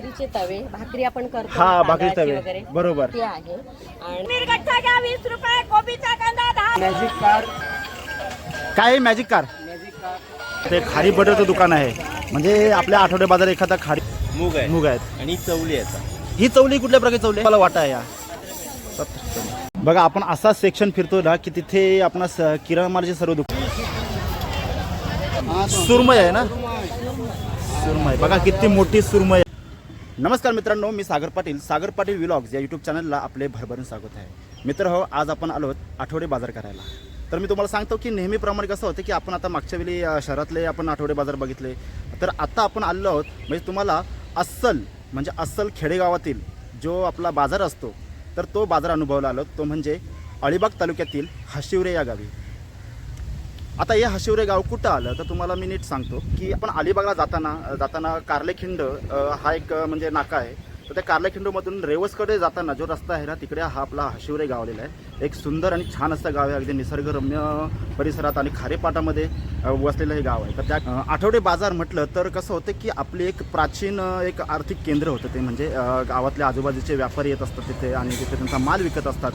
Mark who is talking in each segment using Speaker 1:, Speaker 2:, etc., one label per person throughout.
Speaker 1: भाकरीचे तवे. भाकरी आपण करतो
Speaker 2: हा भाकरी
Speaker 1: तांदळाची
Speaker 2: तवे.
Speaker 1: वगैरे.
Speaker 2: बरोबर.
Speaker 1: ते आहे. आणि
Speaker 3: घ्या वीस रुपये कोबीचा कांदा दहा
Speaker 2: मॅजिक कार काय आहे मॅजिक कार ते खारी बटरचं दुकान आहे. म्हणजे आपल्या आठवडे बाजार एखादा खारी
Speaker 4: मूग आहे.
Speaker 2: मुग आहेत.
Speaker 4: आणि चवली आहे
Speaker 2: ही चवली कुठल्या प्रकारची चवली आहे? मला वाटा आहे या. बघा आपण असा सेक्शन फिरतो ना की तिथे आपण किराणा मालाचे सर्व दुकान सुरमय आहे ना? सुरमय बघा किती मोठी सुरमय नमस्कार मित्रांनो मी सागर पाटील सागर पाटील व्लॉग्स या यूट्यूब चॅनलला आपले भरभरून स्वागत आहे. मित्र हो आज आपण आलो आहोत आठवडे बाजार करायला. तर मी तुम्हाला सांगतो की नेहमीप्रमाणे कसं होतं की आपण आता मागच्या वेळी शहरातले आपण आठवडे बाजार बघितले. तर आत्ता आपण आलेलो आहोत म्हणजे तुम्हाला अस्सल म्हणजे अस्सल खेडेगावातील जो आपला बाजार असतो तर तो बाजार अनुभवला आलो तो म्हणजे अलिबाग तालुक्यातील हशिवरे या गावी. आता हे हशिवरे गाव कुठं आलं? तर तुम्हाला मी नीट सांगतो की आपण अलिबागला जाताना जाताना कार्लेखिंड हा एक म्हणजे नाका आहे. तर त्या कार्लेखिंडमधून रेवसकडे जाताना जो रस्ता आहे ना तिकडे हा आपला हशिवरे गावलेला आहे. एक सुंदर आणि छान असं गाव आहे अगदी निसर्गरम्य परिसरात आणि खारेपाटामध्ये वसलेलं हे गाव आहे. तर त्या आठवडे बाजार म्हटलं तर कसं होतं की आपली एक प्राचीन एक आर्थिक केंद्र होतं ते. म्हणजे गावातल्या आजूबाजूचे व्यापारी येत असतात तिथे आणि तिथे त्यांचा माल विकत असतात.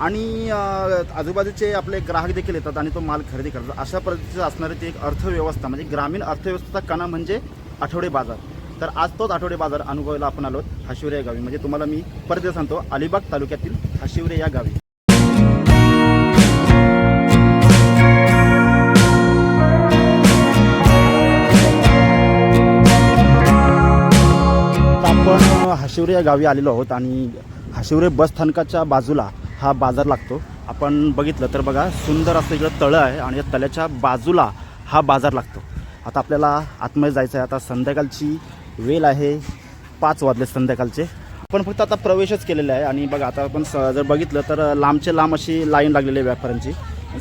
Speaker 2: आणि आजूबाजूचे आपले ग्राहक देखील येतात आणि तो माल खरेदी करतात. अशा पद्धतीचं असणारी ती एक अर्थव्यवस्था म्हणजे ग्रामीण अर्थव्यवस्थेचा कणा म्हणजे आठवडे बाजार. तर आज तोच आठवडे बाजार अनुभवायला आपण आलो हाशिवरे या गावी. म्हणजे तुम्हाला मी परत सांगतो अलिबाग तालुक्यातील हाशिवरे या गावी. आपण हाशिवरे या गावी आलेलो आहोत आणि हाशिवरे बस स्थानकाच्या बाजूला हा बाजार लागतो. आपण बघितलं तर बघा सुंदर असं इकडं तळं आहे आणि या तळ्याच्या बाजूला हा बाजार लागतो. आता आपल्याला आतमध्ये जायचं आहे. आता संध्याकाळची वेळ आहे. पाच वाजले संध्याकाळचे. आपण फक्त आता प्रवेशच केलेला आहे आणि बघा आता आपण स जर बघितलं तर लांबचे लांब अशी लाईन लागलेली आहे व्यापाऱ्यांची.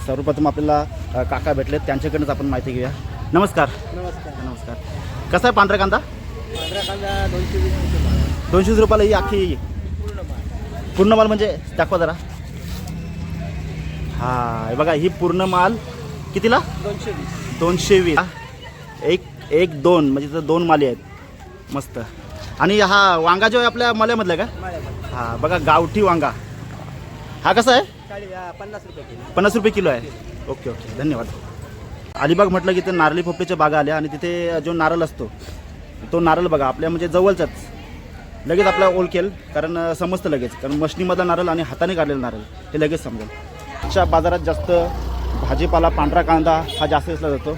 Speaker 2: सर्वप्रथम आपल्याला काका भेटले त्यांच्याकडनंच आपण माहिती घेऊया. नमस्कार.
Speaker 5: नमस्कार.
Speaker 2: नमस्कार. कसा आहे पांढरा कांदा?
Speaker 5: पांढरा कांदा दोनशे वीस रुपये
Speaker 2: दोनशे वीस रुपयाला ही अख्खी पूर्ण माल म्हणजे दाखवा जरा. हा हे बघा ही पूर्ण माल कितीला?
Speaker 5: दोनशे वीस.
Speaker 2: दोनशे वीस एक एक दोन म्हणजे इथं दोन माली आहेत. मस्त. आणि हा वांगा जो आहे आपल्या मल्यामधला का? हा बघा गावठी वांगा. हा कसा आहे?
Speaker 5: पन्नास रुपये किलो.
Speaker 2: पन्नास रुपये किलो आहे. ओके ओके धन्यवाद. अलिबाग म्हटलं की ते नारळी पोपटीच्या बागा आल्या आणि तिथे जो नारळ असतो तो नारळ बघा आपल्या म्हणजे जवळचाच. लगेच आपला ओळखेल कारण समजतं लगेच. कारण मशनीमधला नारळ आणि हाताने काढलेला नारळ हे लगेच समजेल. अशा बाजारात जास्त भाजीपाला पांढरा कांदा हा जास्त दिसला जातो.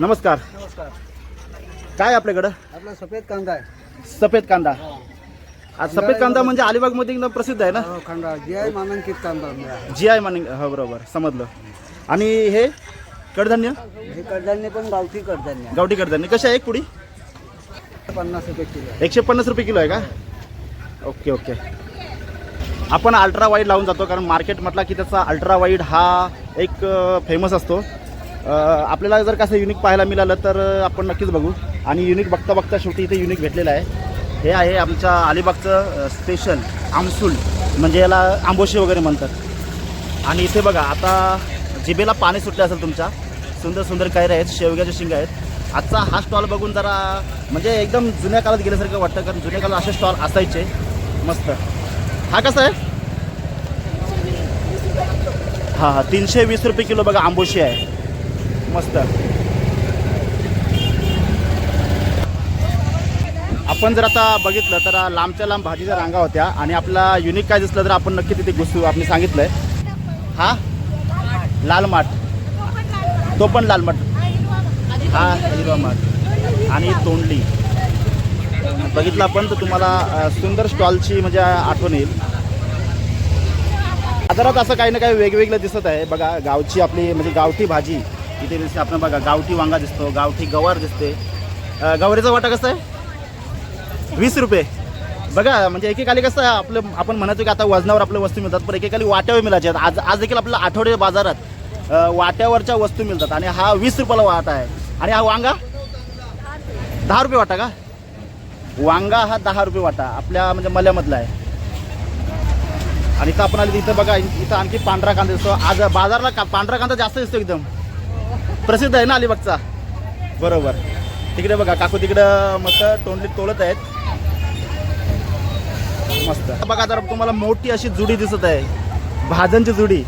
Speaker 2: नमस्कार.
Speaker 5: नमस्कार.
Speaker 2: काय आपल्याकडं?
Speaker 5: आपला सफेद कांदा आहे.
Speaker 2: सफेद कांदा. आज सफेद कांदा म्हणजे अलिबागमध्ये एकदम प्रसिद्ध आहे ना?
Speaker 5: हो, कांदा. जी आहे मानांकित कांदा मिळाला
Speaker 2: जी आय मानिंग हो बरोबर. समजलं. आणि हे? कडधान्य?
Speaker 5: हे कडधान्य पण गावठी कडधान्य.
Speaker 2: गावठी कडधान्य. कशी आहे एक पुडी?
Speaker 5: पन्नास रुपये किलो आहे.
Speaker 2: एकशे पन्नास रुपये किलो आहे का? Okay okay. आपण अल्ट्रा वाईड लावून जातो कारण मार्केट म्हटला की त्याचा अल्ट्रा वाईड हा एक फेमस असतो. आपल्याला जर कसं युनिक पाहायला मिळालं तर आपण नक्कीच बघू. आणि युनिक बघता बघता शेवटी इथे युनिक भेटलेलं आहे. हे आहे आमच्या अलिबागचं स्पेशल आमसूल. म्हणजे याला आंबोशी वगैरे म्हणतात. आणि इथे बघा आता जिबेला पाणी सुटलं असेल तुमच्या. सुंदर सुंदर कैर आहेत शेवग्याच्या शिंगा आहेत. आजचा हा स्टॉल बघून जरा म्हणजे एकदम जुन्या काळात गेल्यासारखं वाटतं कारण जुन्या काळात असे स्टॉल असायचे. मस्त. हा कसा आहे? हां हां तीनशे वीस रुपये किलो बघा आंबोशी आहे. मस्त. आपण जर आता बघितलं तर लांबच्या लांब भाजीच्या रांगा होत्या आणि आपला युनिक काय दिसलं तर आपण नक्की तिथे घुसू आपण सांगितलंय. हा? लाल माठ. तो पण लाल माठ. हा हिरवा माठ. आणि तोंडली. बघितलं आपण तर तुम्हाला सुंदर स्टॉलची म्हणजे आठवण येईल. बाजारात असं काही ना काही वेगवेगळं दिसत आहे. बघा गावची आपली म्हणजे गावठी भाजी इथे दिसते आपण बघा गावठी वांगा दिसतो गावठी गवार दिसते. गवारीचा वाटा कसा आहे? वीस रुपये. बघा म्हणजे एकेकाली कसं आहे आपलं आपण म्हणतो की आता वजनावर आपल्या वस्तू मिळतात पण एकेकाली वाट्यावर मिळायचे आहेत. आज आज देखील आपल्या आठवडे बाजारात वाट्यावरच्या वस्तू मिळतात. आणि हा वीस रुपयाला वाटा आहे. आणि हा वांगा? दहा रुपये वाटा का? वांगा हा दहा रुपये वाटा. आपल्या म्हणजे मल्यामधला आहे. आणि इथं आपण आली इथं बघा इथं आणखी पांढरा कांदा दिसतो. आज बाजारला का पांढरा कांदा जास्त दिसतो एकदम. प्रसिद्ध आहे ना अलिबागचा? बरोबर. तिकडे बघा काकू तिकडं मस्त तोंडलीत तोलत आहेत. मस्त. बघा जर तुम्हाला मोठी अशी जुडी दिसत आहे. भाजनची जुडी.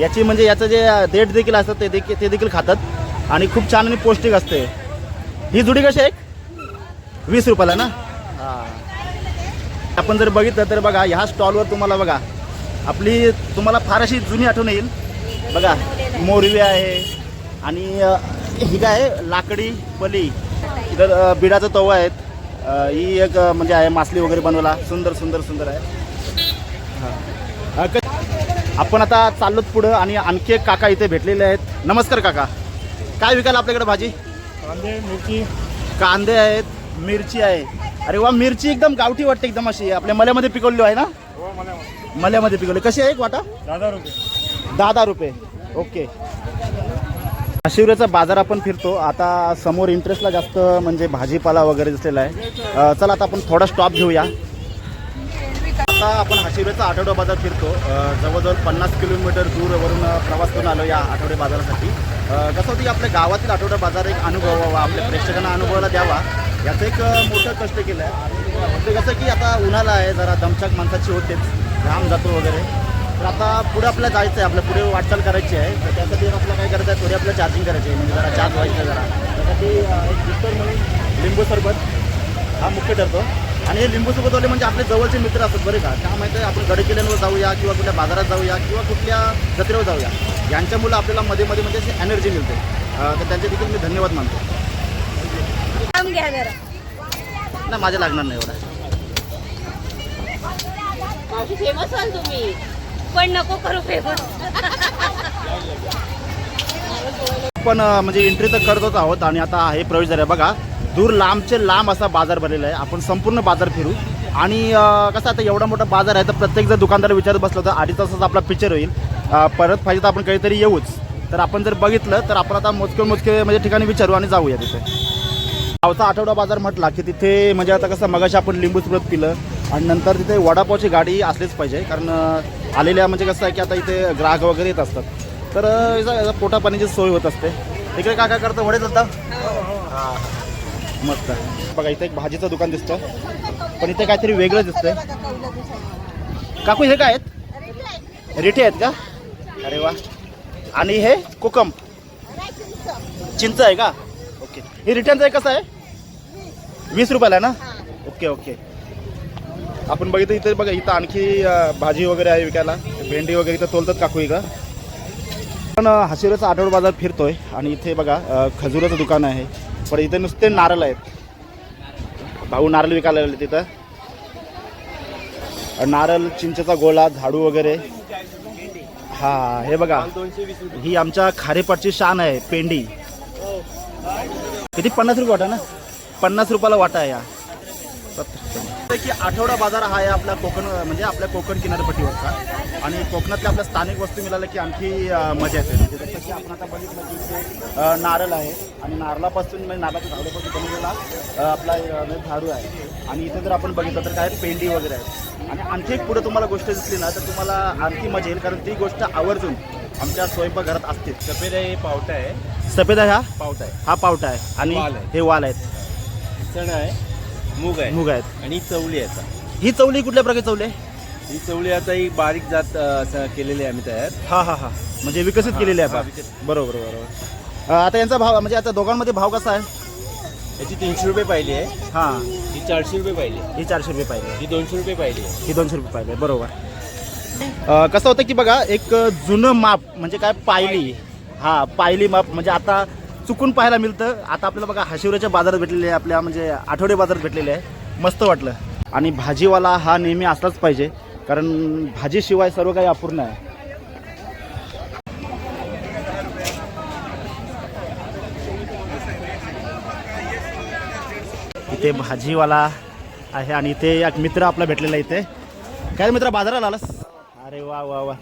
Speaker 2: याची म्हणजे याचं जे देठ देखील असतं ते देखील ते देखील खातात. आणि खूप छान आणि पौष्टिक असते. ही जुडी कशी आहे वीस रुपयाला ना? हां. आपण जर बघितलं तर बघा ह्या स्टॉलवर तुम्हाला बघा आपली तुम्हाला फार अशी जुनी आठवण येईल. बघा मोरवी आहे आणि ही काय आहे? लाकडी पली. इथं बिडाचा तवा आहेत. ही एक म्हणजे आहे मासली वगैरे बनवला. सुंदर सुंदर सुंदर आहे. हां. आपण आता चाललोत पुढं आणि आणखी एक काका इथे भेटलेले आहेत. नमस्कार काका. काय विकायला आपल्याकडे भाजी?
Speaker 4: कांदे मिरची.
Speaker 2: कांदे आहेत मिरची आहे. अरे वा मिरची एकदम गावठी वाटते एकदम अशी. आपल्या मल्यामध्ये पिकवली आहे ना? मल्यामध्ये पिकवली. कशी आहे एक वाटा?
Speaker 4: दहा रुपये.
Speaker 2: दहा दहा रुपये. ओके. शिवऱ्याचा बाजार आपण फिरतो. आता समोर इंटरेस्टला जास्त म्हणजे भाजीपाला वगैरे दिसलेला आहे. चला आता आपण थोडा स्टॉप घेऊया. आता आपण हाशिवऱ्याचा आठवडा बाजार फिरतो. जवळजवळ पन्नास किलोमीटर दूरवरून प्रवास करून आलो या आठवडे बाजारासाठी. कसं होती आपल्या गावातील आठवडा बाजार एक अनुभव व्हावा आपल्या प्रेक्षकांना अनुभवायला द्यावा याचं एक मोठं कष्ट केलं आहे म्हणजे कसं की आता उन्हाळा आहे जरा दमछाक माणसाची होतेच घाम जातो वगैरे. तर आता पुढे आपल्याला जायचं आहे आपल्या पुढे वाटचाल करायची आहे. तर त्यासाठी आपल्याला काय करायचं आहे थोडी आपल्याला चार्जिंग करायची आहे म्हणजे जरा चार्ज व्हायचं जरा. त्यासाठी एक बिस्तर म्हणून लिंबू सरबत हा मुख्य ठरतो. आणि हे लिंबू सरबतवाले म्हणजे आपले जवळचे मित्र असतात बरे का? त्या माहिती आहे आपण गडकिल्ल्यांवर जाऊया किंवा कुठल्या बाजारात जाऊया किंवा कुठल्या जत्रेवर जाऊया. यांच्यामुळं आपल्याला मध्ये मध्ये म्हणजे अशी एनर्जी मिळते. तर त्यांचे देखील मी धन्यवाद मानतो.
Speaker 3: काम घ्या जरा.
Speaker 2: नाही माझ्या लागणार नाही एवढा.
Speaker 3: मावशी फेमस व्हाल तुम्ही. पण नको करू फेमस
Speaker 2: पण म्हणजे एंट्री तर करतच आहोत आणि आता हे प्रवेश झाला बघा दूर लांबचे लांब असा बाजार भरलेला आहे. आपण संपूर्ण बाजार फिरू. आणि कसं आता एवढा मोठा बाजार आहे तर प्रत्येक जर दुकानदार विचारत बसला तर अडीच तासाचा आपला पिक्चर होईल. परत पाहिजे तर आपण काहीतरी येऊच. तर आपण जर बघितलं तर आपण आता मोजके मोजके म्हणजे ठिकाणी विचारू आणि जाऊया तिथे. गावचा आठवडा बाजार म्हटला की तिथे म्हणजे आता कसं मगाशी आपण लिंबू सुरत पिलं. आणि नंतर तिथे वडापावची गाडी असलीच पाहिजे. कारण आलेल्या म्हणजे कसं आहे की आता इथे ग्राहक वगैरे येत असतात. तर याचा- पोटा पाण्याची सोय होत असते. इकडे काय काय करतं वडे होता हां. मस्त. बघा इथे एक भाजीचं दुकान दिसतं पण इथे काहीतरी वेगळं दिसतंय. काकू हे काय आहेत? रिठे आहेत का? अरे वा. आणि हे कोकम? चिंच आहे का? ओके. हे रिटर्नचं आहे कसं आहे? वीस रुपयाला आहे ना? Okay okay. आपण बघितलं इथे बघा इथं आणखी भाजी वगैरे आहे विकायला. भेंडी वगैरे इथं तोलतात काकू का पण हशिराचा आठवड बाजार फिरतोय आणि इथे बघा खजुराचं दुकान आहे. पण इथे नुसते नारळ आहेत. भाऊ नारळ विकायला लागले तिथं. नारळ चिंचेचा गोळा झाडू वगैरे. हा हे बघा ही आमच्या खारेपाटची शान आहे पेंडी. किती? पन्नास रुपये वाटा ना? पन्नास रुपयाला वाटा आहे या. की आठवडा बाजार हा आहे आपल्या कोकण म्हणजे आपल्या कोकण किनारपट्टीवरचा. आणि कोकणातल्या आपल्या स्थानिक वस्तू मिळाल्या की आणखी मजा येते. म्हणजे जसं की आपण आता बघितलं की इथे नारळ आहे. आणि नारळापासून म्हणजे नारळाच्या झाडापासून बनवलेला आपला म्हणजे झाडू आहे. आणि इथे जर आपण बघितलं तर काय पेंडी वगैरे आहे आणि आणखी एक पुढे तुम्हाला गोष्ट दिसली ना तर तुम्हाला आणखी मजा येईल. कारण ती गोष्ट आवर्जून आमच्या स्वयंपाकघरात असते.
Speaker 4: सफेद आहे पावटा आहे.
Speaker 2: सफेद आहे हा?
Speaker 4: पावटा आहे.
Speaker 2: हा पावटा आहे. आणि. हे वाल आहेत.
Speaker 4: चणा आहे. मूग आहे
Speaker 2: मूग आहेत.
Speaker 4: आणि चवली आहे आता.
Speaker 2: ही चवली कुठल्या प्रकारची चवली आहे?
Speaker 4: ही चवली आता ही बारीक जात अ, असं केलेली आहे आम्ही तयार.
Speaker 2: हा हा हा. म्हणजे विकसित
Speaker 4: हा,
Speaker 2: केलेली आहे
Speaker 4: हा, विकसित.
Speaker 2: बरोबर बरोबर. अं, आता यांचा भाव म्हणजे आता दोघांमध्ये भाव कसा आहे?
Speaker 4: याची तीनशे रुपये पाहिली आहे.
Speaker 2: हा.
Speaker 4: ही चारशे रुपये पाहिली आहे.
Speaker 2: ही चारशे रुपये पाहिजे
Speaker 4: ही दोनशे रुपये पाहिली आहे.
Speaker 2: ही दोनशे रुपये पाहिजे बरोबर. अं, कसं होतं की बघा एक जुनं माप म्हणजे काय पायली. हा पायली माप म्हणजे आता चुकून पाहायला मिळतं. आता आपल्याला बघा हाशिवऱ्याच्या बाजारात भेटलेले आहे आपल्या म्हणजे आठवडे बाजारात भेटलेले आहे. मस्त वाटलं. आणि भाजीवाला हा नेहमी असलाच पाहिजे कारण भाजीशिवाय सर्व काही अपूर्ण आहे. इथे भाजीवाला आहे आणि इथे एक मित्र आपला भेटलेला आहे इथे. काय मित्र बाजाराला आलास? अरे वा वा वा.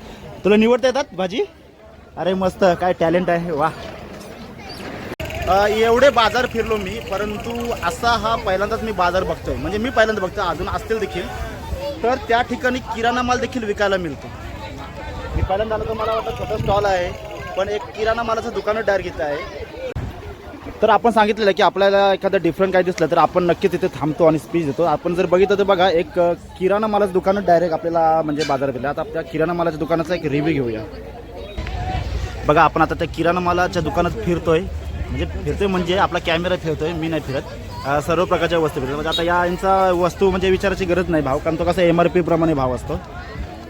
Speaker 2: तुला निवडता येतात भाजी? अरे मस्त काय टॅलेंट आहे. वा. एवढे बाजार फिरलो मी परंतु असा हा पहिल्यांदाच मी बाजार बघतोय. म्हणजे मी पहिल्यांदा बघतोय अजून असतील देखील. तर त्या ठिकाणी किराणा माल देखील विकायला मिळतो. मी पहिल्यांदा आलो तर मला वाटतं छोटं स्टॉल आहे पण एक किराणा मालाचं दुकानच डायरेक्ट इथं आहे. तर आपण सांगितलेलं की आपल्याला एखादं डिफरंट काय दिसलं तर आपण नक्की तिथे थांबतो आणि स्पीच देतो. आपण जर बघितलं तर बघा एक किराणा मालाचं दुकानच डायरेक्ट आपल्याला म्हणजे बाजारात दिलं आता आपल्या किराणा मालाच्या दुकानाचा एक रिव्ह्यू घेऊया. बघा आपण आता त्या किराणा मालाच्या दुकानात फिरतोय. म्हणजे फिरतोय म्हणजे आपला कॅमेरा फिरतोय मी नाही फिरत. सर्व प्रकारच्या वस्तू फिरतात म्हणजे आता या यांचा वस्तू म्हणजे विचारायची गरज नाही भाव कारण तो कसा एम आर पी प्रमाणे भाव असतो.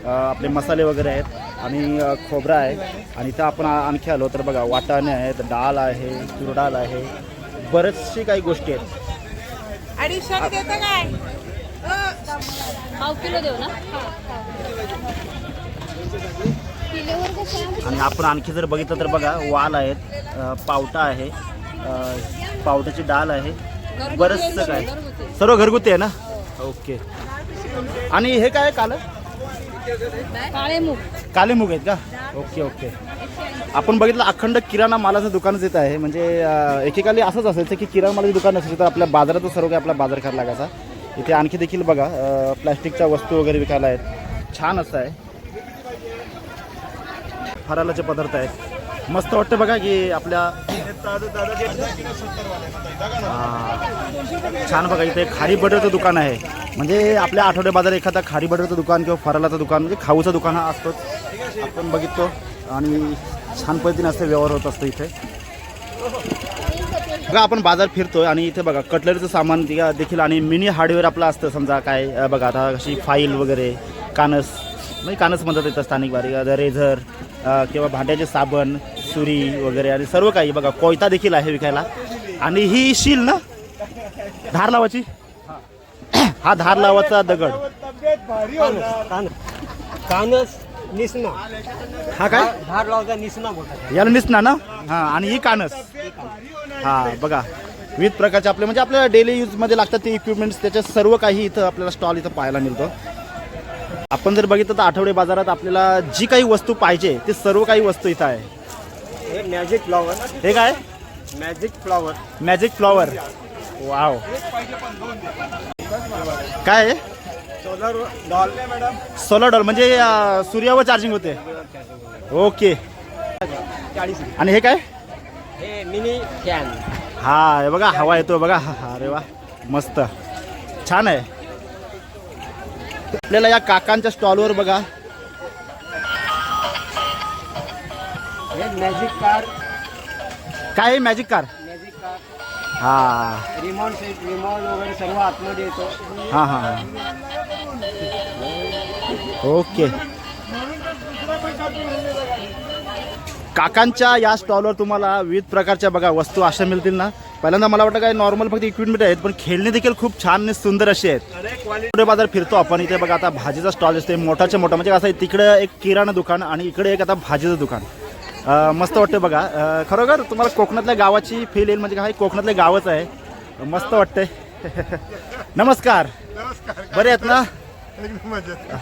Speaker 2: आपले मसाले वगैरे आहेत आणि खोबरं आहे. आणि इथं आपण आणखी आलो तर बघा वाटाणे आहेत डाळ आहे तूर डाळ आहे. बरेचशी काही गोष्टी आहेत.
Speaker 6: अडीचशे देतं काय?
Speaker 3: पाव किलो देऊ ना?
Speaker 2: आणि आपण आणखी जर बघितलं तर बघा वाल आहेत पावटा आहे पावट्याची डाळ आहे. बरंचसं काय. सर्व घरगुती आहे ना? ओके. आणि हे काय काल?
Speaker 3: काळे मूग
Speaker 2: काले मूग आहेत का? Okay okay. आपण बघितलं अखंड किराणा मालाचं दुकानच येत आहे. म्हणजे एकेकाली असंच असायचं की किराणा मालाचं दुकान असायचं तर आपल्या बाजारातच सर्व काही आपला बाजार करायला लागायचा. इथे आणखी देखील बघा प्लॅस्टिकच्या वस्तू वगैरे विकायला आहेत. छान असं आहे. फरालाचे पदार्थ आहेत. मस्त वाटतं बघा की आपल्या हा. छान बघा इथे खारी बटरचं दुकान आहे. म्हणजे आपल्या आठवडे बाजार एखादा खारी बटरचं दुकान किंवा फरालाचं दुकान म्हणजे खाऊचं दुकान हा असतोच. आपण बघितलो आणि छान पद्धतीने असते व्यवहार होत असतो इथे. बघा आपण बाजार फिरतोय आणि इथे बघा कटलरीचं सामान दे- देखील आणि मिनी हार्डवेअर आपलं असतं समजा काय अं, बघा आता कशी फाईल वगैरे कानस म्हणजे कानस म्हणतात येतं स्थानिक बारीक रेझर किंवा भांड्याचे साबण सुरी वगैरे आणि सर्व काही. बघा कोयता देखील आहे विकायला. आणि ही शील ना? धार लावाची हा धार लावाचा दगड.
Speaker 5: कानस निसना
Speaker 2: हा काय?
Speaker 5: धार लावता निसना
Speaker 2: याला निसना ना? हा आणि ही कानस हा बघा. विविध प्रकारचे आपले म्हणजे आपल्याला डेली यूजमध्ये लागतात ते इक्विपमेंट्स त्याच्या सर्व काही इथं आपल्याला स्टॉल इथं पाहायला मिळतो. आपण जर बघितलं तर आठवडे बाजारात आपल्याला जी काही वस्तू पाहिजे ते सर्व काही वस्तू इथं आहे.
Speaker 5: हे मॅजिक फ्लॉवर
Speaker 2: हे काय?
Speaker 5: Magic flower
Speaker 2: magic flower wow काय आहे?
Speaker 5: Solar doll madam
Speaker 2: solar doll म्हणजे सूर्यावर चार्जिंग होते. ओके
Speaker 5: चाळीस
Speaker 2: आणि हे काय?
Speaker 5: हे मिनी कॅन
Speaker 2: हा हे बघा हवा येतो बघा. अरे वा. मस्त. छान आहे. आपल्याला या काकांच्या स्टॉलवर बघा.
Speaker 5: मॅजिक कार
Speaker 2: काय आहे मॅजिक कार
Speaker 5: मॅजिक कार
Speaker 2: हा.
Speaker 5: रिमोट सेट रिमोट वगैरे सर्व आतमध्ये येतो.
Speaker 2: हा हा हा. ओके. काकांच्या या स्टॉलवर तुम्हाला विविध प्रकारच्या बघा वस्तू अशा मिळतील ना. पहिल्यांदा मला वाटतं काय नॉर्मल फक्त इक्विपमेंट आहेत पण खेळणे देखील खूप छान आणि सुंदर असे आहेत. पुढे बाजार फिरतो आपण. इथे बघा आता भाजीचा स्टॉल असते मोठाच्या मोठा. म्हणजे कसं आहे तिकडं एक किराणा दुकान आणि इकडे एक आता भाजीचं दुकान. मस्त वाटतं बघा. खरोखर तुम्हाला कोकणातल्या गावाची फील येईल म्हणजे काय कोकणातलं गावच आहे. मस्त वाटतंय. नमस्कार. बरे आहेत ना?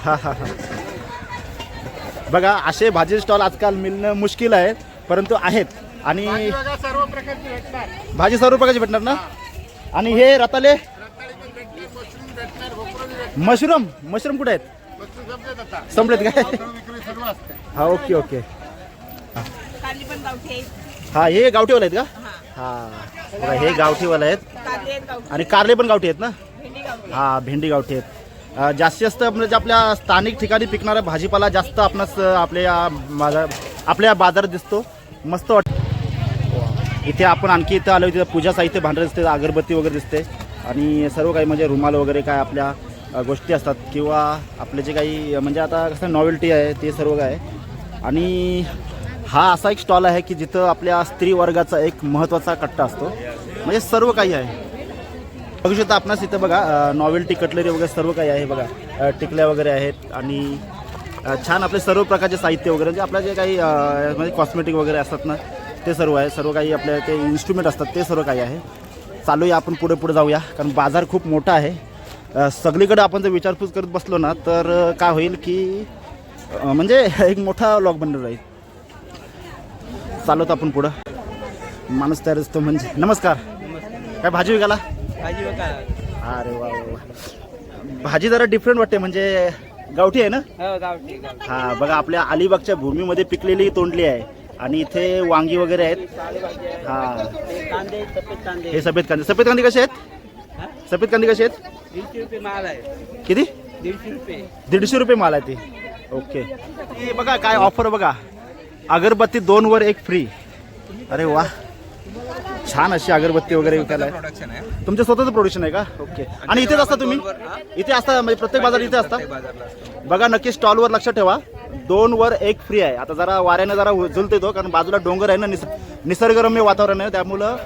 Speaker 2: हा हा हा. बघा असे भाजी स्टॉल आजकाल मिळणं मुश्किल आहे परंतु आहेत. आणि भाजी सर्व प्रकारची भेटणार. ना? आणि हे रताले मशरूम मशरूम? कुठे आहेत? संपलेत काय? हा ओके ओके.
Speaker 6: पण गावठी आहेत.
Speaker 2: हा हे गावठीवाले आहेत का? हा. बघा हे गावठीवाले आहेत.
Speaker 6: कांदे आहेत गावठी.
Speaker 2: आणि कारले पण गावठी आहेत ना?
Speaker 6: भेंडी गावठी
Speaker 2: हा भेंडी गावठी आहेत. अ, जास्तीत जास्त म्हणजे आपल्या स्थानिक ठिकाणी पिकणारा भाजीपाला जास्त आपणास अ, आपल्या बाजार आपल्या बाजारात दिसतो. मस्त वाट इथे आपण आणखी इथं आलो तिथं पूजा साहित्य भांडर दिसते अगरबत्ती वगैरे दिसते. आणि सर्व काही म्हणजे रुमाल वगैरे काय आपल्या गोष्टी असतात. किंवा आपले जे काही म्हणजे आता कसं नॉवेल्टी आहे ते सर्व काय आणि हा असा एक स्टॉल आहे की जिथं आपल्या स्त्री वर्गाचा एक महत्त्वाचा कट्टा असतो. म्हणजे सर्व काही आहे. बघू शकता आपणास इथं बघा नॉवेल्टी कटलरी वगैरे सर्व काही आहे बघा. टिकल्या वगैरे आहेत आणि छान आपले सर्व प्रकारचे साहित्य वगैरे म्हणजे आपल्या जे काही म्हणजे कॉस्मेटिक वगैरे असतात ना ते सर्व आहे. सर्व काही आपल्या ते इन्स्ट्रुमेंट असतात ते सर्व काही आहे. चालूया आपण पुढे पुढे जाऊया कारण बाजार खूप मोठा आहे. सगळीकडे आपण जर विचारपूस करत बसलो ना तर काय होईल की म्हणजे एक मोठा लॉक बनणार राहील चालवतो आपण पुढं. माणूस तयार असतो म्हणजे. नमस्कार. काय भाजी विकायला?
Speaker 5: भाजी बघा
Speaker 2: अरे वा. भाजी जरा डिफरंट वाटते म्हणजे गावठी आहे ना?
Speaker 5: हो गावठी.
Speaker 2: हा बघा आपल्या अलिबागच्या भूमीमध्ये पिकलेली तोंडली आहे. आणि इथे वांगी वगैरे आहेत. हा.
Speaker 5: हे कांदे सफेद कांदे.
Speaker 2: हे सफेद कांदे सफेद कांदे कसे आहेत? सफेद कांदे कसे आहेत?
Speaker 5: दीडशे रुपये माल आहे.
Speaker 2: किती?
Speaker 5: दीडशे रुपये.
Speaker 2: दीडशे रुपये माल आहे ते. ओके. हे बघा काय ऑफर बघा. अगरबत्ती दोन वर एक फ्री अरे वा. छान अशी अगरबत्ती वगैरे विकायला आहे.
Speaker 4: प्रोडक्शन आहे.
Speaker 2: तुमचं स्वतःचं प्रोडक्शन आहे का? ओके आणि इथेच असता तुम्ही? इथे असता म्हणजे प्रत्येक बाजार इथे असता?
Speaker 4: बाजारला असतो.
Speaker 2: बघा नक्की स्टॉलवर लक्षात ठेवा. दोन वर एक फ्री आहे. आता जरा वाऱ्याने जरा झुलतोय तो कारण बाजूला डोंगर आहे ना निस निसर्गरम्य वातावरण आहे. त्यामुळं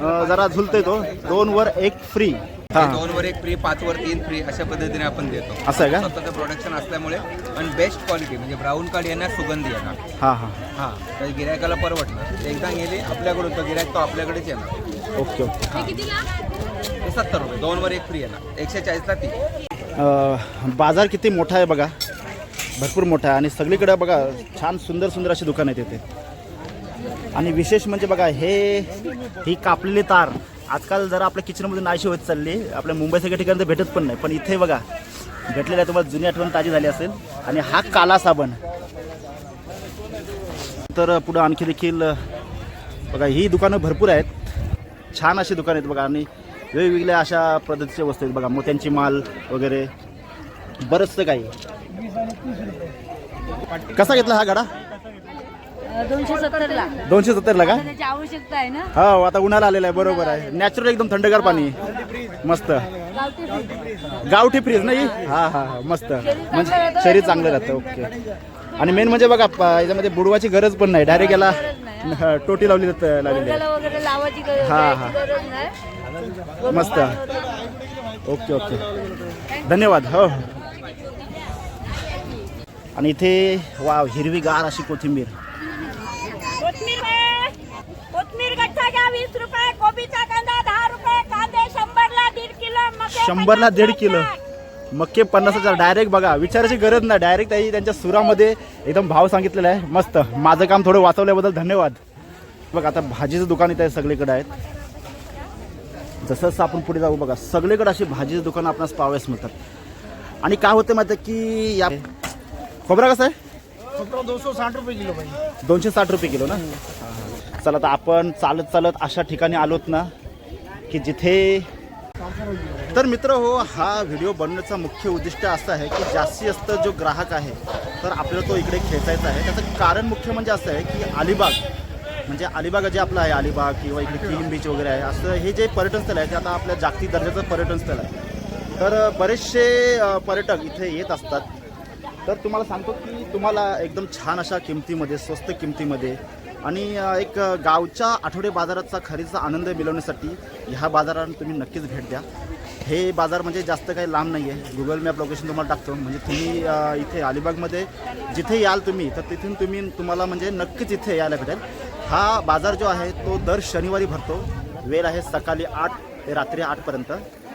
Speaker 2: अं, जरा झुलतोय तो. दोन वर एक फ्री हा.
Speaker 4: दोन वर एक फ्री पाच वर तीन फ्री अशा पद्धतीने आपण देतो.
Speaker 2: असं आहे का?
Speaker 4: स्वतःचं प्रोडक्शन असल्यामुळे आणि बेस्ट क्वालिटी म्हणजे ब्राऊन कार्ड येणार सुगंधी येणार
Speaker 2: हा हा.
Speaker 4: हा तर गिरायकाला परवडणार. ते एकदा गेले आपल्याकडून तर गिरायक तो आपल्याकडेच येणार.
Speaker 2: Okay okay.
Speaker 4: ते सत्तर रुपये. दोन वर एक फ्री येणार एकशे चाळीसला ती.
Speaker 2: अ, बाजार किती मोठा आहे बघा. भरपूर मोठा आहे. आणि सगळीकडे बघा छान सुंदर सुंदर अशी दुकानं आहेत इथे. आणि विशेष म्हणजे बघा हे ही कापलेली तार. आजकाल जरा आपल्या किचनमध्ये नाहीशी होत चालली. आपल्या मुंबईसारख्या ठिकाणी तर भेटत पण नाही. पण इथे बघा भेटलेल्या तुम्हाला जुनी आठवण ताजी झाली असेल. आणि हा काला साबण. तर पुढं आणखी देखील बघा ही दुकानं भरपूर आहेत. छान अशी दुकानं आहेत बघा. आणि वेगवेगळ्या अशा पद्धतीच्या वस्तू आहेत बघा. मोत्यांची माल वगैरे. बरंचसं काही. कसा घेतला हा गाडा?
Speaker 1: दोनशे सत्तर ला
Speaker 2: दोनशे सत्तरला का?
Speaker 1: त्याची आवश्यकता आहे ना?
Speaker 2: हो आता उन्हाळा आलेला आहे बरोबर आहे. नॅचरल एकदम थंडगार पाणी. मस्त. गावठी फ्रीज. नाही? हा हा हा मस्त. म्हणजे शरीर चांगलं राहतं ओके. आणि मेन म्हणजे बघा प- याच्यामध्ये बुडवाची गरज पण नाही. डायरेक्ट याला ह, टोटी लावली जात- लावलेली आहे.
Speaker 1: पोरग्याला वगैरे लावायची गरज
Speaker 2: हा, हा.
Speaker 1: गरज नाही.
Speaker 2: मस्त. Okay okay. धन्यवाद. हो. आणि इथे वाव हिरवीगार अशी कोथिंबीर
Speaker 6: कोथमीर आहे. कोथमीर गठ्ठा घ्या वीस रुपये कोबीचा कांदा दहा रुपये कांदे शंभरला दीड किलो मके
Speaker 2: शंभरला
Speaker 6: पन्नास
Speaker 2: दीड किलो. मक्के पन्नास हजार. डायरेक्ट बघा विचारायची गरज नाही. डायरेक्ट त्याही त्यांच्या सुरामध्ये एकदम भाव सांगितलेला आहे. मस्त. माझं काम थोडं वाचवल्याबद्दल धन्यवाद. बघा आता भाजीचं दुकान इथे सगळीकडे आहेत. जसं जसं आपण पुढे जाऊ बघा सगळीकडे अशी भाजीचं दुकान आपणास पाहाव्यास मिळतात. आणि काय होतं माहिती आहे की या खोबरा कसा आहे?
Speaker 5: दोनशे साठ रुपये किलो पाहिजे.
Speaker 2: दोनशे साठ रुपये किलो ना. चला आता आपण चालत चालत अशा ठिकाणी आलोत ना की जिथे तर मित्र हो हा व्हिडिओ बनवण्याचा मुख्य उद्दिष्ट असं आहे की जास्तीत जास्त जो ग्राहक आहे तर आपल्याला तो इकडे खेचायचा आहे. त्याचं कारण मुख्य म्हणजे असं आहे की अलिबाग म्हणजे अलिबाग जे आपलं आहे अलिबाग किंवा इकडे किलीम बीच वगैरे आहे असं हे जे पर्यटन स्थळ आहे ते आता आपल्या जागतिक दर्जाचं पर्यटन स्थळ आहे. तर बरेचसे पर्यटक इथे येत असतात. तर तुम्हाला सांगतो की तुम्हाला एकदम छान अशा किमतीमध्ये स्वस्त किमतीमध्ये आणि एक गावच्या आठवडे बाजाराचा खरीचा आनंद मिळवण्यासाठी ह्या बाजारात तुम्ही नक्कीच भेट द्या. हे बाजार म्हणजे जास्त काही लांब नाही आहे गुगल मॅप लोकेशन तुम्हाला टाकतो. म्हणजे तुम्ही इथे अलिबागमध्ये जिथे याल तुम्ही तर तिथून तुम्ही तुम्हाला म्हणजे नक्कीच इथे यायला भेटेल. हा बाजार जो आहे तो दर शनिवारी भरतो. वेळ आहे सकाळी आठ ते रात्री आठपर्यंत.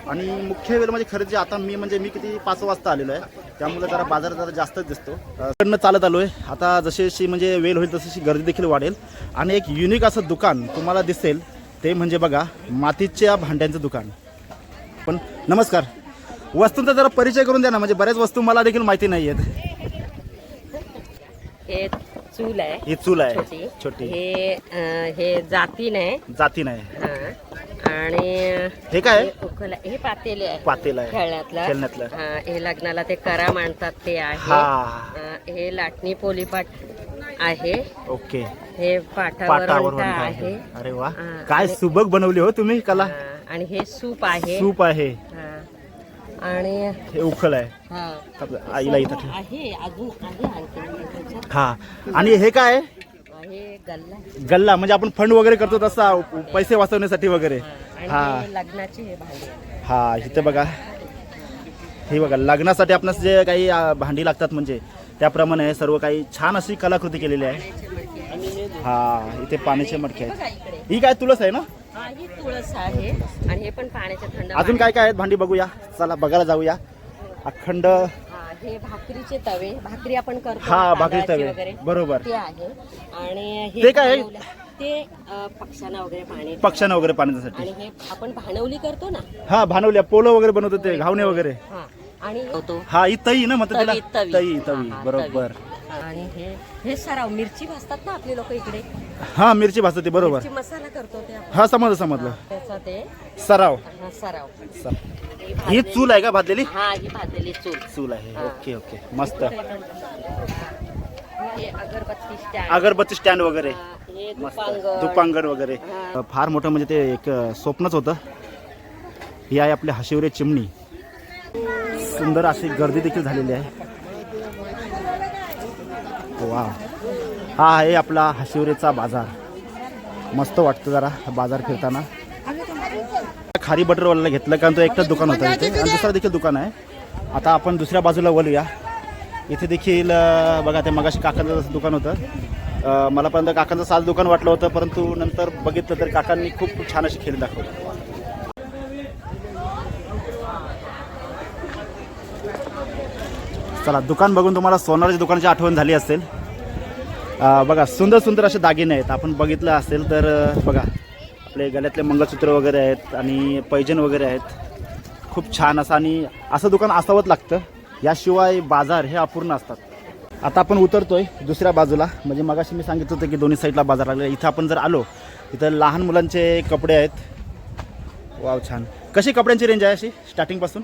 Speaker 2: आणि मुख्य वेळ म्हणजे खरेदी आता मी म्हणजे मी किती पाच वाजता आलेलो आहे त्यामुळे जरा बाजार जरा जास्तच दिसतो. कडनं चालत आलो आहे आता जशी म्हणजे वेळ होईल तशी गर्दी देखील वाढेल. आणि एक युनिक असं दुकान तुम्हाला दिसेल ते म्हणजे बघा मातीच्या भांड्यांचं दुकान. पण नमस्कार. वस्तूंचा जरा परिचय करून द्या ना म्हणजे बऱ्याच वस्तू मला देखील माहिती नाही आहेत
Speaker 1: चूल आहे.
Speaker 2: ही चूल आहे.
Speaker 1: छोटी. हे अं, हे जातीन आहे.
Speaker 2: जाती नाही
Speaker 1: हा. आणि
Speaker 2: हे काय?
Speaker 1: हे उखल. हे पातेले आहे.
Speaker 2: पातेलं आहे.
Speaker 1: खेळण्यातलं.
Speaker 2: खेळण्यातलं.
Speaker 1: हा, हे लग्नाला ते करा मांडतात ते आहे.
Speaker 2: हा.
Speaker 1: हा, हे लाटणी पोलीपाट आहे.
Speaker 2: ओके.
Speaker 1: हे पाटावर
Speaker 2: पाटावर
Speaker 1: वंटा
Speaker 2: वंटा
Speaker 1: आहे.
Speaker 2: आहे. अरे वा.
Speaker 1: हा,
Speaker 2: काय
Speaker 1: आणि-
Speaker 2: सुबक बनवली हो तुम्ही कला?
Speaker 1: हा, आणि हे सूप आहे.
Speaker 2: सूप आहे.
Speaker 1: हा. आणि
Speaker 2: हे उखल आहे.
Speaker 1: हा.
Speaker 2: आईला इथं ठेव.
Speaker 1: आहे अजून आहे आणखी त्याच्यात.
Speaker 2: हा. आणि हे काय? आहे?
Speaker 1: आहे गल्ला.
Speaker 2: गल्ला म्हणजे आपण फंड वगैरे करतो तसा पैसे वाचवण्यासाठी वगैरे.
Speaker 1: आणि
Speaker 2: हा.
Speaker 1: हे लग्नाचे हे भांडे.
Speaker 2: हा इथे बघा. हे बघा लग्नासाठी आपणास जे काही आ, भांडी लागतात म्हणजे त्याप्रमाणे सर्व काही छान अशी कलाकृती केलेली आहे. हा इथे पाण्याचे
Speaker 1: बघा
Speaker 2: आहेत.
Speaker 1: इकडे.
Speaker 2: ही काय तुळस आहे ना?
Speaker 1: हा ही तुळस आहे. आणि हे पण पाण्याच्या थंड
Speaker 2: अजून काय काय आहेत? भांडी बघूया. चला बघायला जाऊया. अखंड
Speaker 1: हा, हे भाकरीचे तवे. भाकरी आपण करतो
Speaker 2: हा,
Speaker 1: ना,
Speaker 2: भाकरी
Speaker 1: तांदळाची
Speaker 2: तवे.
Speaker 1: वगैरे.
Speaker 2: बरोबर.
Speaker 1: ते आहे. आणि हे
Speaker 2: ते काय आहे?
Speaker 1: ते अ, पक्ष्यांना वगैरे पाणी
Speaker 2: पक्ष्यांना वगैरे पाण्यासाठी.
Speaker 1: आणि हे आपण भाणवली करतो ना?
Speaker 2: हा भानवल्या पोलं वगैरे बनवतो ते घावणे वगैरे.
Speaker 1: हा. आणि होतो
Speaker 2: हा ही तई ना म्हणतात त्याला
Speaker 1: तवी, तवी.
Speaker 2: तई
Speaker 1: हा,
Speaker 2: तवी.
Speaker 1: हा,
Speaker 2: बरोबर
Speaker 1: तवी. आणि हे हे सराव मिरची भाजतात ना आपले लोक इकडे?
Speaker 2: हा मिरची भाजते ते बरोबर.
Speaker 1: मिरची मसाला करतो ते आपण.
Speaker 2: हा समजलं समजलं.
Speaker 1: त्याचा ते
Speaker 2: सराव.
Speaker 1: हा, सराव.
Speaker 2: सर- ही चूल आहे का भाजलेली?
Speaker 1: हा ही भाजलेली चूल.
Speaker 2: चूल आहे.
Speaker 1: हा.
Speaker 2: Okay okay. मस्त.
Speaker 1: हे अगरबत्ती स्टँड
Speaker 2: अगरबत्ती स्टँड वगैरे.
Speaker 1: हे
Speaker 2: मस्त.
Speaker 1: दुपांगण.
Speaker 2: दुपांगण वगैरे.
Speaker 1: हा.
Speaker 2: फार मोठं म्हणजे ते एक अ, स्वप्नच होतं. ही आहे आपली हशिवरे चिमणी. सुंदर अशी गर्दी देखील झालेली आहे. वा हा आहे आपला हशिवरेचा बाजार. मस्त वाटतं जरा बाजार फिरताना. खारी बटरवाल्याला घेतलं कारण तो एकटाच दुकान होतं इथे. आणि दुसरा देखील दुकान आहे. आता आपण दुसऱ्या बाजूला वळूया. इथे देखील बघा ते मगाशी काकांचं दुकान होतं. मलापर्यंत मला पर्यंत काकांचं साज दुकान वाटलं होतं परंतु नंतर बघितलं तर काकांनी खूप छान अशी खेळी दाखवली. चला दुकान बघून तुम्हाला सोनाराच्या दुकानाची आठवण झाली असेल. बघा सुंदर सुंदर असे दागिने आहेत. आपण बघितलं असेल तर बघा आपले गळ्यातले मंगळसूत्र वगैरे आहेत आणि पैजन वगैरे आहेत. खूप छान असं आणि असं दुकान असावंच लागतं. याशिवाय बाजार हे अपूर्ण असतात. आता आपण उतरतोय दुसऱ्या बाजूला. म्हणजे मगाशी मी सांगितलं होतं की दोन्ही साईडला बाजार लागले इथं आपण जर आलो इथं लहान मुलांचे कपडे आहेत. वाव छान. कशी कपड्यांची रेंज आहे अशी स्टार्टिंगपासून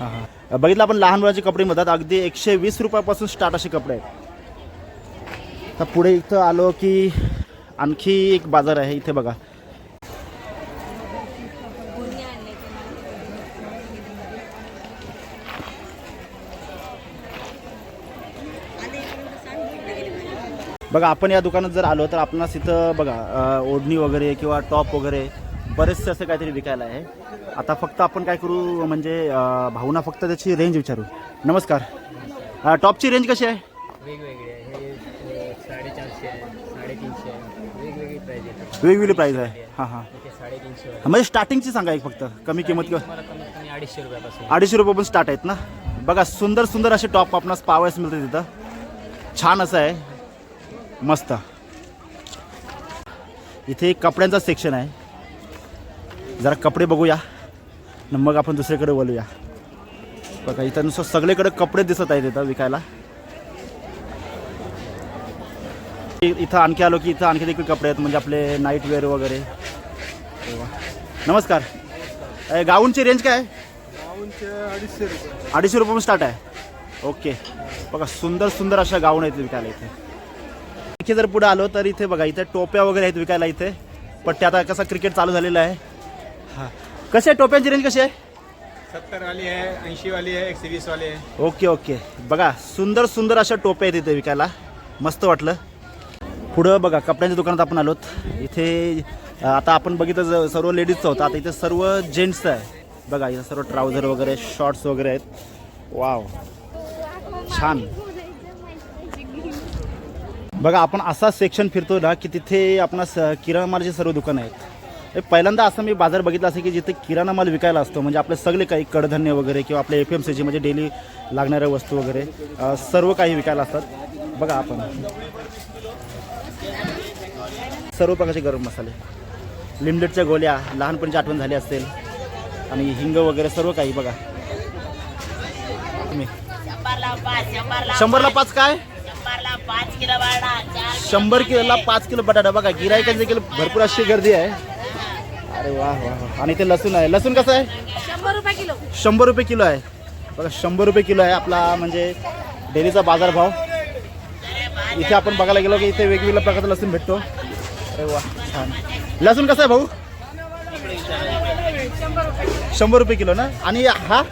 Speaker 2: हां हां बघितलं आपण लहान मुलांचे कपडे म्हणतात अगदी एकशे वीस रुपयापासून स्टार्ट असे कपडे आहेत. तर पुढे इथं आलो की आणखी एक बाजार आहे इथे बघा. बघा आपण या दुकानात जर आलो तर आपणास इथं बघा ओढणी वगैरे किंवा टॉप वगैरे बरेचसे असे काहीतरी विकायला आहे. आता फक्त आपण काय करू म्हणजे भाऊना फक्त त्याची रेंज विचारू. नमस्कार. टॉपची रेंज कशी आहे?
Speaker 5: वेगवेगळे आहे. हे साडेचारशे आहे साडेतीनशे आहे. वेगवेगळी प्राईज
Speaker 2: वेगवेगळी आहे. हां हां.
Speaker 5: साडेतीनशे
Speaker 2: म्हणजे स्टार्टिंगची सांगा एक फक्त. कमी किंमत किंवा
Speaker 5: तुम्हाला कमीत कमी अडीचशे रुपयापासून.
Speaker 2: अडीचशे रुपयापासून स्टार्ट आहेत ना? बघा सुंदर सुंदर असे टॉप आपणास पाहावयास मिळते तिथं. छान असं आहे. मस्त. इथे कपड्यांचा सेक्शन आहे. जरा कपडे बघूया. न मग आपण दुसरीकडे वळूया. बघा इथं नुसतं सगळीकडे कपडे दिसत आहेत इथं विकायला. इथं आणखी आलो की इथं आणखी देखील कपडे आहेत म्हणजे आपले नाईट वेअर वगैरे. नमस्कार. गाऊनची रेंज काय आहे? अडीचशे रुपये. स्टार्ट आहे. ओके बघा सुंदर सुंदर अशा गाऊन आहेत विकायला इथे. इथे जर पुढे आलो तर इथे बघा इथे टोप्या वगैरे आहेत विकायला इथे. पट्ट्या आता कसं क्रिकेट चालू झालेलं आहे. हां. कसे आहे टोप्यांची रेंज कशी आहे?
Speaker 4: सत्तर वाली आहे ऐंशी वाली आहे एकशे वीस वाली आहे.
Speaker 2: Okay okay. बघा सुंदर सुंदर अशा टोप्या आहेत इथे विकायला. मस्त वाटलं. पुढं बघा कपड्यांच्या दुकानात आपण आलोत. इथे आता आपण बघितलं सर्व लेडीजचं होतं. आता इथे सर्व जेंट्सचं आहे. बघा इथं सर्व ट्राउझर वगैरे शॉर्ट्स वगैरे आहेत. वाव छान. बघा आपण असा सेक्शन फिरतो ना की तिथे आपणास किराणा मालाचे सर्व दुकानं आहेत. हे पहिल्यांदा असं मी बाजार बघितला असेल की जिथे किराणा माल विकायला असतो म्हणजे आपले सगळे काही कडधान्य वगैरे किंवा आपले एफ एम सीची म्हणजे डेली लागणाऱ्या वस्तू वगैरे सर्व काही विकायला असतात. बघा आपण. सर्व प्रकारचे गरम मसाले. लिमलेटच्या गोळ्या लहानपणीची आठवण झाली असेल. आणि हिंग वगैरे सर्व काही बघा. तुम्ही.
Speaker 3: शंभरला पाच
Speaker 2: काय?
Speaker 3: किलो
Speaker 2: शंभर किलोला पाच किलो बटाटा. बघा गिरायकांची देखील भरपूर अशी गर्दी आहे. अरे वा वा वा. आणि ते लसूण आहे. लसूण कसं आहे?
Speaker 6: शंभर रुपये किलो.
Speaker 2: शंभर रुपये किलो आहे. बघा शंभर रुपये किलो आहे आपला म्हणजे डेलीचा बाजारभाव. इथे आपण बघायला गेलो की इथे वेगवेगळ्या प्रकारचा लसूण भेटतो. अरे वा छान. लसूण कसं आहे भाऊ? शंभर रुपये किलो ना? आणि हा?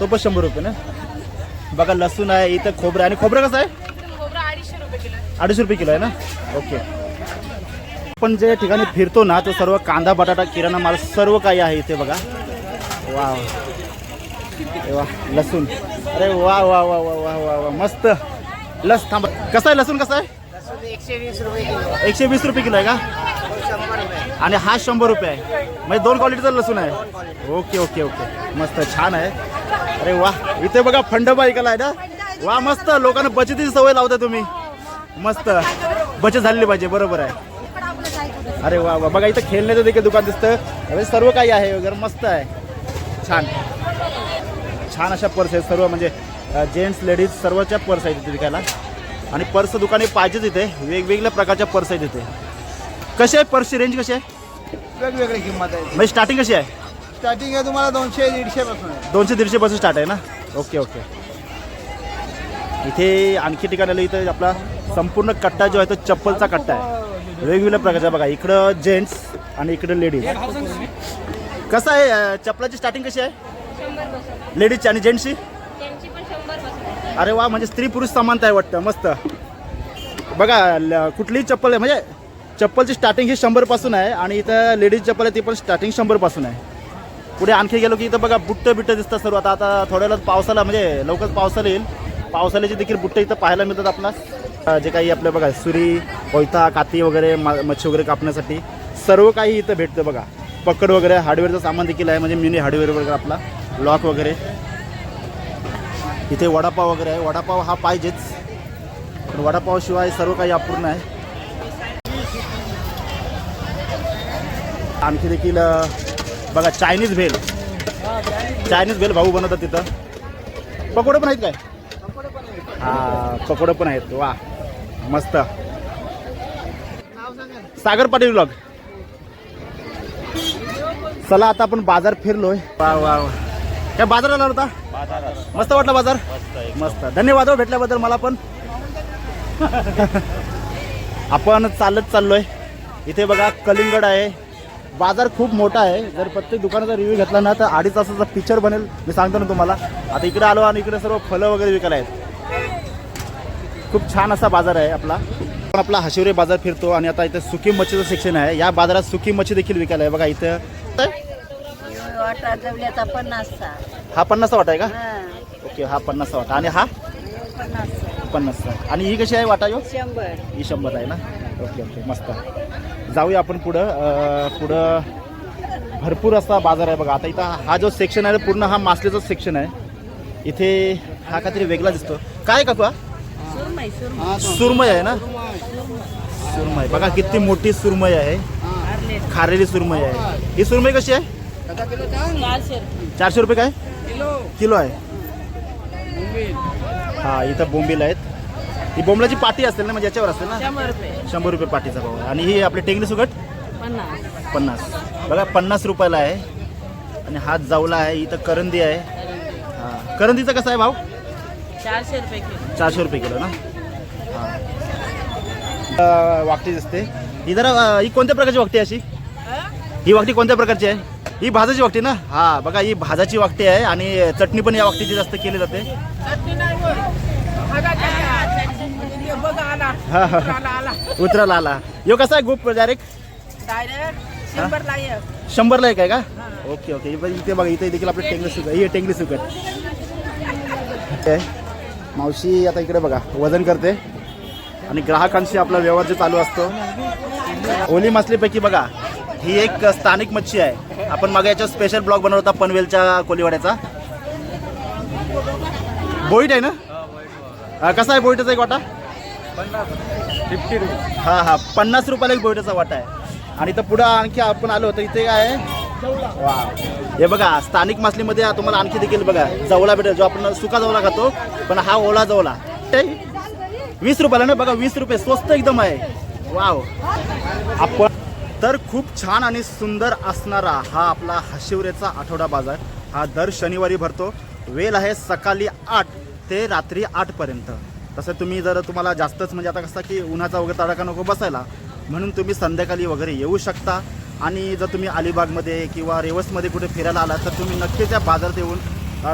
Speaker 2: तो पण शंभर रुपये ना? बघा लसूण आहे इथं खोबरं आहे. आणि खोबरं कसं आहे? अडीचशे रुपये किलो आहे. ना? ओके. आपण जे ठिकाणी फिरतो ना तो सर्व कांदा बटाटा किराणा माल सर्व काही आहे इथे बघा. वा वा लसूण. अरे वा वा वा वा वा वा वा मस्त. लस थांबा. कसं आहे लसूण कसं आहे?
Speaker 5: एकशे वीस रुपये किलो
Speaker 2: एकशे वीस रुपये किलो आहे का? आणि हा शंभर रुपये आहे. म्हणजे दोन क्वालिटीचा लसूण आहे. Okay okay okay. मस्त छान आहे. अरे वा इथे बघा फंडबा ऐकायला आहे ना? वा मस्त. लोकांना बचतीची सवय लावता तुम्ही. मस्त. बचत झालेली पाहिजे बरोबर आहे. अरे वा वा. बघा इथं खेळण्याचं देखील दुकान दिसतं. अरे सर्व काही आहे. वगैरे मस्त आहे. छान. छान अशा पर्स आहेत सर्व. म्हणजे जेंट्स लेडीज सर्वच्या पर्स आहेत इथे विकायला. आणि पर्स दुकाने पाहिजेच इथे. वेगवेगळ्या प्रकारच्या पर्स आहेत इथे. कशी आहे पर्सची रेंज कशी आहे?
Speaker 7: वेगवेगळी किंमत आहे
Speaker 2: म्हणजे स्टार्टिंग कशी आहे?
Speaker 7: स्टार्टिंग आहे तुम्हाला दोनशे दीडशे पासून आहे.
Speaker 2: दोनशे दीडशे पासून स्टार्ट आहे ना? ओके ओके इथे आणखी ठिकाणी आलं इथं आपला संपूर्ण कट्टा जो आहे तो चप्पलचा कट्टा आहे. वेगवेगळ्या प्रकारचा बघा इकडं जेंट्स आणि इकडं लेडीज कसं आहे अं, चप्पलाची स्टार्टिंग कशी आहे? लेडीजची आणि जेंट्सची
Speaker 3: त्यांची पण शंभर बसून
Speaker 2: अरे वा म्हणजे स्त्री पुरुष समानता आहे वाटतं मस्त. बघा ल- कुठलीही चप्पल आहे म्हणजे चप्पलची स्टार्टिंग ही शंभरपासून आहे आणि इथं लेडीज चप्पल आहे ती पण स्टार्टिंग शंभरपासून आहे. पुढे आणखी गेलो की इथं बघा बुट्ट बिट्ट दिसतात सर्व. आता आता थोड्या वेळात पावसाला म्हणजे लवकरच पावसाला येईल. पावसाळ्याचे देखील बुट्ट इथं पाहायला मिळतात आपणास. जे काही आपलं बघा सुरी कोयता काती वगैरे मा- मच्छी वगैरे कापण्यासाठी सर्व काही इथं भेटतं बघा. पकड वगैरे हार्डवेअरचं सामान देखील आहे म्हणजे मिनी हार्डवेअर वगैरे आपला. लॉक वगैरे. इथे वडापाव वगैरे आहे. वडापाव हा पाहिजेच. पण वडापावशिवाय सर्व काही अपूर्ण आहे. आणखी देखील बघा चायनीज भेल. चायनीज भेल भाऊ बनवतात तिथं. पकोडे पण आहेत काय? हा पकोडे पण आहेत. वा मस्त. सागर पाटील ब्लॉग चला आता आपण बाजार फिरलोय. वा वा वा. काय बाजाराला आला होता? मस्त वाटला बाजार? मस्त. धन्यवाद हो भेटल्याबद्दल मला पण. आपण चालत चाललोय. इथे बघा कलिंगड आहे. बाजार खूप मोठा आहे. जर प्रत्येक दुकानाचा रिव्ह्यू घेतला ना तर अडीच तासाचा पिक्चर बनेल. मी सांगतो ना तुम्हाला. आता इकडे आलो आणि इकडे सर्व फळं वगैरे विकायला आहेत. खूप छान असा बाजार आहे आपला. आपण आपला हशिवरे बाजार फिरतो आणि आता इथे सुकी मच्छीचं सेक्शन आहे. या बाजारात सुकी मच्छी देखील विकायला आहे. बघा इथं. हा पन्नासचा वाटा आहे का? ओके हा पन्नासचा वाटा. आणि हा?
Speaker 1: पन्नासचा
Speaker 2: आणि ही कशी आहे वाटा यो?
Speaker 1: शंभर.
Speaker 2: ही शंभर आहे ना? Okay okay. मस्त. जाऊया आपण पुढं. पुढं भरपूर असा बाजार आहे बघा. आता इथं हा जो सेक्शन आहे पूर्ण हा मासलेचा सेक्शन आहे. इथे हा काहीतरी वेगळा दिसतो. काय का सुरमय
Speaker 1: सुरमई
Speaker 2: आहे ना? सुरमई. बघा किती मोठी सुरमई आहे. खारेली सुरमई आहे. ही सुरमई कशी आहे?
Speaker 1: चारशे
Speaker 2: चारशे रुपये काय? किलो आहे. हा इथं बोंबील आहेत. ही बोंबलाची पाटी असेल ना म्हणजे याच्यावर असेल ना?
Speaker 1: शंभर रुपये.
Speaker 2: शंभर रुपये पाटीचा भाव आहे. आणि ही आपली टेंगली सुकट
Speaker 1: पन्नास.
Speaker 2: पन्नास. बघा पन्नास रुपयाला आहे. आणि हात जावला आहे इथं करंदी आहे. हा. करंदीचा कसा आहे भाव?
Speaker 1: चारशे रुपये किलो.
Speaker 2: चारशे रुपये किलो ना? हा. अं, वाकटी दिसते. ही जरा अं, ही कोणत्या प्रकारची वाकटी आहे अशी? ही वाकटी कोणत्या प्रकारची आहे? ही भाजाची वाकटी ना? हा बघा ही भाजाची वाकटी आहे आणि चटणी पण या वाकटीची जास्त केली जाते. हा हा उतराला आला. यो कसा आहे गुप डायरेक्ट शंभरला एक आहे का? Okay okay. इथे इथे बघा इथे देखील आपलं टेंगली सुकट ही टेंगली सुकट आहे. मावशी आता इकडे बघा वजन करते. आणि ग्राहकांशी आपला व्यवहार जो चालू असतो. ओली मासलीपैकी बघा ही एक स्थानिक मच्छी आहे. आपण मागे याच्या स्पेशल ब्लॉग बनवला होता पनवेलच्या कोलीवाड्याचा. बोईट आहे ना? हा, कसा आहे बोईटाचा एक वाटा?
Speaker 4: फिफ्टी रुपये.
Speaker 2: हा हा. पन्नास रुपयाला एक बोईटाचा वाटा आहे. आणि इथं पुढं आणखी आपण आलो तर इथे काय आहे? वा. हे बघा स्थानिक मासलीमध्ये तुम्हाला आणखी देखील बघा जवळा भेटेल. जो आपण सुका जवळा खातो पण हा ओला जवळा. ते वीस रुपयाला ना बघा वीस रुपये. स्वस्त एकदम आहे. वाव. आपण तर खूप छान आणि सुंदर असणारा हा आपला हशिवरेचा आठवडा बाजार. हा दर शनिवारी भरतो. वेळ आहे सकाळी आठ ते रात्री आठपर्यंत. तसं तुम्ही जर तुम्हाला जास्तच म्हणजे आता कसं की उन्हाचा वगैरे तडाखा नको बसायला म्हणून तुम्ही संध्याकाळी वगैरे येऊ शकता. आणि जर तुम्ही अलिबागमध्ये किंवा रेवसमध्ये कुठे फिरायला आलात तर तुम्ही नक्कीच या बाजारात येऊन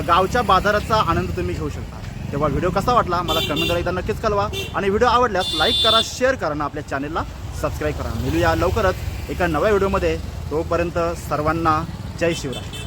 Speaker 2: गावच्या बाजाराचा आनंद तुम्ही घेऊ शकता. तेव्हा व्हिडिओ कसा वाटला मला कमेंटद्वारे एकदा नक्कीच कळवा. आणि व्हिडिओ आवडल्यास लाईक करा शेअर करा आणि आपल्या चॅनलला सबस्क्राईब करा. मिळूया लवकरच एका नव्या व्हिडिओमध्ये. तोपर्यंत सर्वांना जय शिवराय.